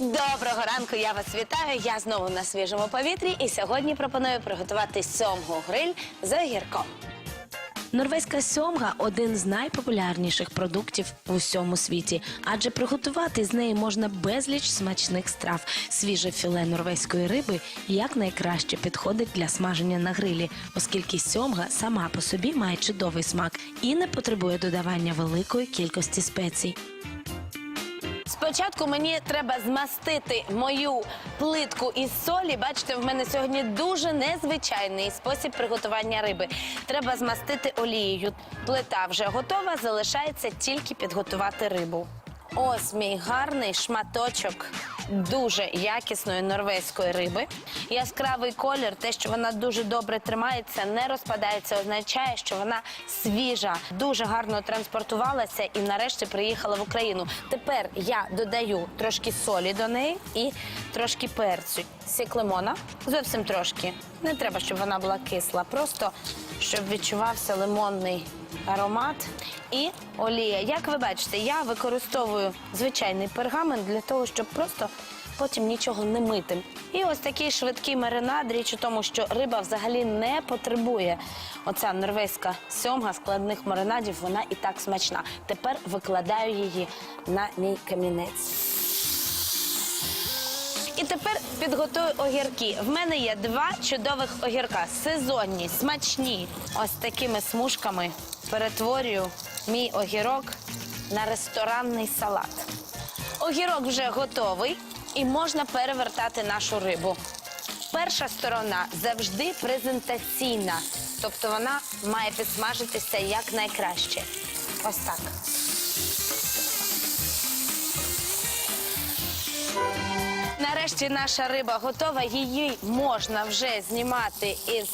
Доброго ранку, я вас вітаю. Я знову на свіжому повітрі і сьогодні пропоную приготувати сьомгу гриль з огірком. Норвезька сьомга один з найпопулярніших продуктів у всьому світі, адже приготувати з неї можна безліч смачних страв. Свіже філе норвезької риби якнайкраще підходить для смаження на грилі, оскільки сьомга сама по собі має чудовий смак і не потребує додавання великої кількості спецій. Спочатку мені треба змастити мою плитку із солі. Бачите, в мене сьогодні дуже незвичайний спосіб приготування риби. Треба змастити олією. Плита вже готова, залишається тільки підготувати рибу. Ось мій гарний шматочок дуже якісної норвезької риби. Яскравий колір, те, що вона дуже добре тримається, не розпадається, означає, що вона свіжа, дуже гарно транспортувалася і нарешті приїхала в Україну. Тепер я додаю трошки солі до неї і трошки перцю. Сік лимона, зовсім трошки. Не треба, щоб вона була кисла, просто щоб відчувався лимонний аромат і олія. Як ви бачите, я використовую звичайний пергамент для того, щоб просто потім нічого не мити. І ось такий швидкий маринад. Річ у тому, що риба взагалі не потребує. Оця норвезька сьомга складних маринадів, вона і так смачна. Тепер викладаю її на мій камінець. І тепер підготую огірки. В мене є два чудових огірка. Сезонні, смачні. Ось такими смужками перетворюю мій огірок на ресторанний салат. Огірок вже готовий і можна перевертати нашу рибу. Перша сторона завжди презентаційна, тобто вона має підсмажитися якнайкраще. Ось так. Нарешті наша риба готова. Її можна вже знімати із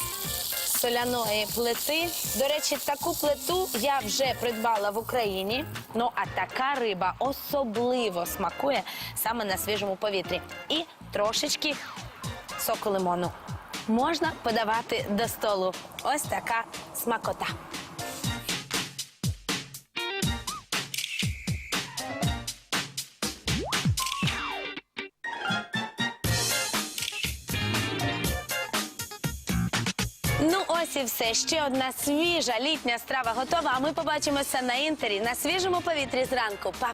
соляної плити. До речі, таку плиту я вже придбала в Україні. Ну а така риба особливо смакує саме на свіжому повітрі. І трошечки соку лимону. Можна подавати до столу. Ось така смакота. Ну ось і все. Ще одна свіжа літня страва готова. А ми побачимося на інтері на свіжому повітрі зранку. Па!